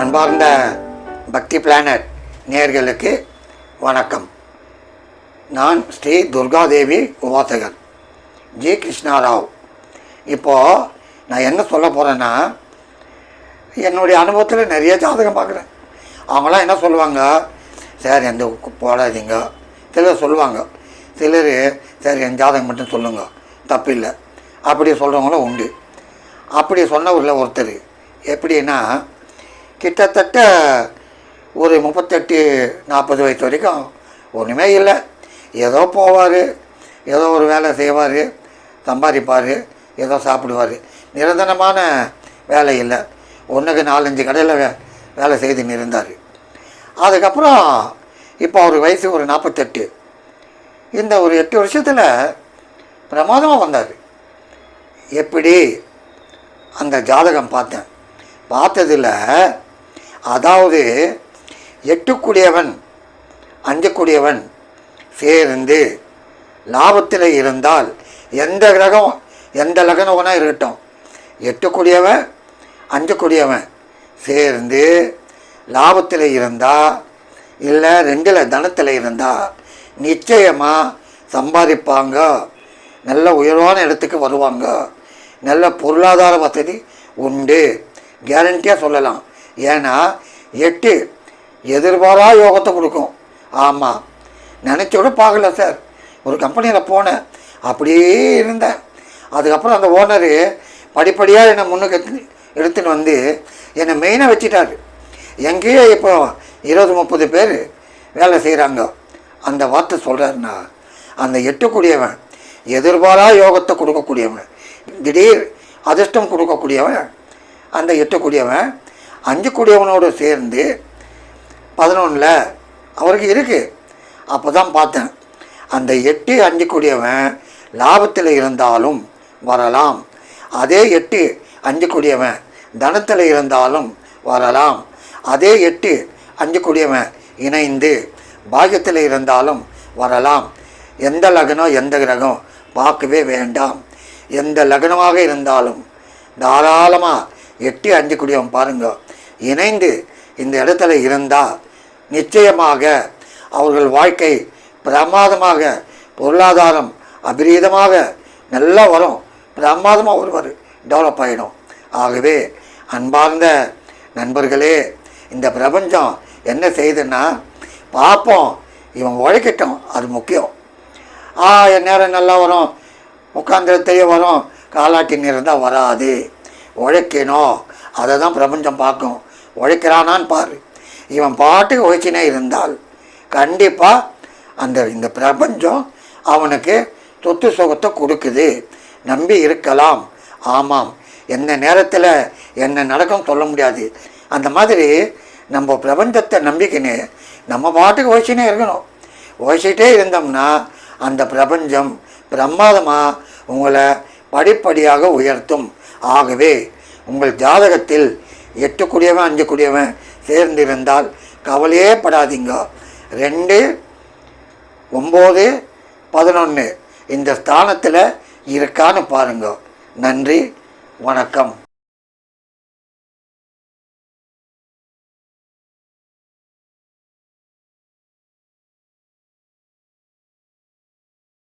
அன்பார்ந்த பக்தி பிளானட் நேர்களுக்கு வணக்கம். நான் ஸ்ரீ துர்காதேவி உபாசகர் ஜி. கிருஷ்ணாராவ். இப்போது நான் என்ன சொல்ல போகிறேன்னா என்னுடைய அனுபவத்தில் நிறைய ஜாதகம் பார்க்குறேன். அவங்களாம் என்ன சொல்லுவாங்க சார் எந்த போடாதீங்க சிலர் சொல்லுவாங்க சிலர் சார் என் ஜாதகம் மட்டும் சொல்லுங்க தப்பில்லை. அப்படி சொல்கிறவங்களும் உண்டு. அப்படி சொன்னவரில் ஒருத்தர் எப்படின்னா கிட்டத்தட்ட ஒரு முப்பத்தெட்டு நாற்பது வயசு வரைக்கும் ஒன்றுமே இல்லை. ஏதோ போவார் ஏதோ ஒரு வேலை செய்வார் சம்பாதிப்பார் ஏதோ சாப்பிடுவார். நிரந்தரமான வேலை இல்லை. ஒன்றுக்கு நாலஞ்சு கடையில் வே வேலை செய்துன்னு இருந்தார். அதுக்கப்புறம் இப்போ அவர் வயசு ஒரு நாற்பத்தெட்டு. இந்த ஒரு எட்டு வருஷத்தில் பிரமாதமாக வந்தார். எப்படி? அந்த ஜாதகம் பார்த்தேன். பார்த்ததில் அதாவது எட்டுக்குடியவன் அஞ்சக்கூடியவன் சேர்ந்து லாபத்தில் இருந்தால் எந்த கிரகம் எந்த லக்னவனா இருக்கட்டும். எட்டுக்குடியவன் அஞ்சக்கூடியவன் சேர்ந்து லாபத்தில் இருந்தால் இல்லை ரெண்டில் தனத்தில் இருந்தால் நிச்சயமாக சம்பாதிப்பாங்க. நல்ல உயர்வான இடத்துக்கு வருவாங்க. நல்ல பொருளாதார வசதி உண்டு. கேரண்டியாக சொல்லலாம். ஏன்னா எட்டு எதிர்பாரா யோகத்தை கொடுக்கும். ஆமாம் நினச்சோட பார்க்கல சார். ஒரு கம்பெனியில் போனேன். அப்படியே இருந்தேன். அதுக்கப்புறம் அந்த ஓனரு படிப்படியாக என்னை முன்னுக்கு எடுத்து எடுத்துன்னு வந்து என்னை மெயினாக வச்சுட்டாரு. எங்கேயோ இப்போ இருபது முப்பது பேர் வேலை செய்கிறாங்க அந்த வார்த்தை சொல்கிறாருன்னா அந்த எட்டக்கூடியவன் எதிர்பாரா யோகத்தை கொடுக்கக்கூடியவன் திடீர் அதிர்ஷ்டம் கொடுக்கக்கூடியவன் அந்த எட்டக்கூடியவன் அஞ்சுக்கூடியவனோடு சேர்ந்து பதினொன்றில் அவருக்கு இருக்குது அப்போ தான் பார்த்தேன். அந்த எட்டு அஞ்சுக்கூடியவன் லாபத்தில் இருந்தாலும் வரலாம். அதே எட்டு அஞ்சுக்கூடியவன் தனத்தில் இருந்தாலும் வரலாம். அதே எட்டு அஞ்சுக்கூடியவன் இணைந்து பாக்கியத்தில் இருந்தாலும் வரலாம். எந்த லக்னம் எந்த கிரகம் பார்க்கவே வேண்டாம். எந்த லக்னமாக இருந்தாலும் தாராளமாக எட்டு அஞ்சு பாருங்கள் பாருங்க. இணைந்து இந்த இடத்துல இருந்தால் நிச்சயமாக அவர்கள் வாழ்க்கை பிரமாதமாக பொருளாதாரம் அபரீதமாக நல்லா வரும். பிரமாதமாக ஒருவர் டெவலப் ஆகிடும் ஆகவே அன்பார்ந்த நண்பர்களே இந்த பிரபஞ்சம் என்ன செய்யுதுன்னா பார்ப்போம். இவன் உழைக்கட்டும் அது முக்கியம். ஆ என் நேரம் நல்லா வரும். உட்காந்துத்தையே வரும். காலாட்டின்னு இருந்தால் வராது. உழைக்கணும். அதை தான் பிரபஞ்சம் பார்க்கும். உழைக்கிறானான்னு பாரு. இவன் பாட்டுக்கு உழைச்சினே இருந்தால் கண்டிப்பாக அந்த இந்த பிரபஞ்சம் அவனுக்கு சொத்து சுகத்தை கொடுக்குது. நம்பி இருக்கலாம். ஆமாம். எந்த நேரத்தில் என்ன நடக்கும் சொல்ல முடியாது. அந்த மாதிரி நம்ம பிரபஞ்சத்தை நம்பிக்கின்னு நம்ம பாட்டுக்கு உழைச்சினே இருக்கணும். உழைச்சிட்டே இருந்தோம்னா அந்த பிரபஞ்சம் பிரமாதமாக உங்களை படிப்படியாக உயர்த்தும். ஆகவே உங்கள் ஜாதகத்தில் எட்டு கூடியவன் அஞ்சு கூடியவன் சேர்ந்திருந்தால் கவலையே படாதீங்க. ரெண்டு ஒம்பது பதினொன்று இந்த ஸ்தானத்தில் இருக்கான்னு பாருங்க. நன்றி வணக்கம்.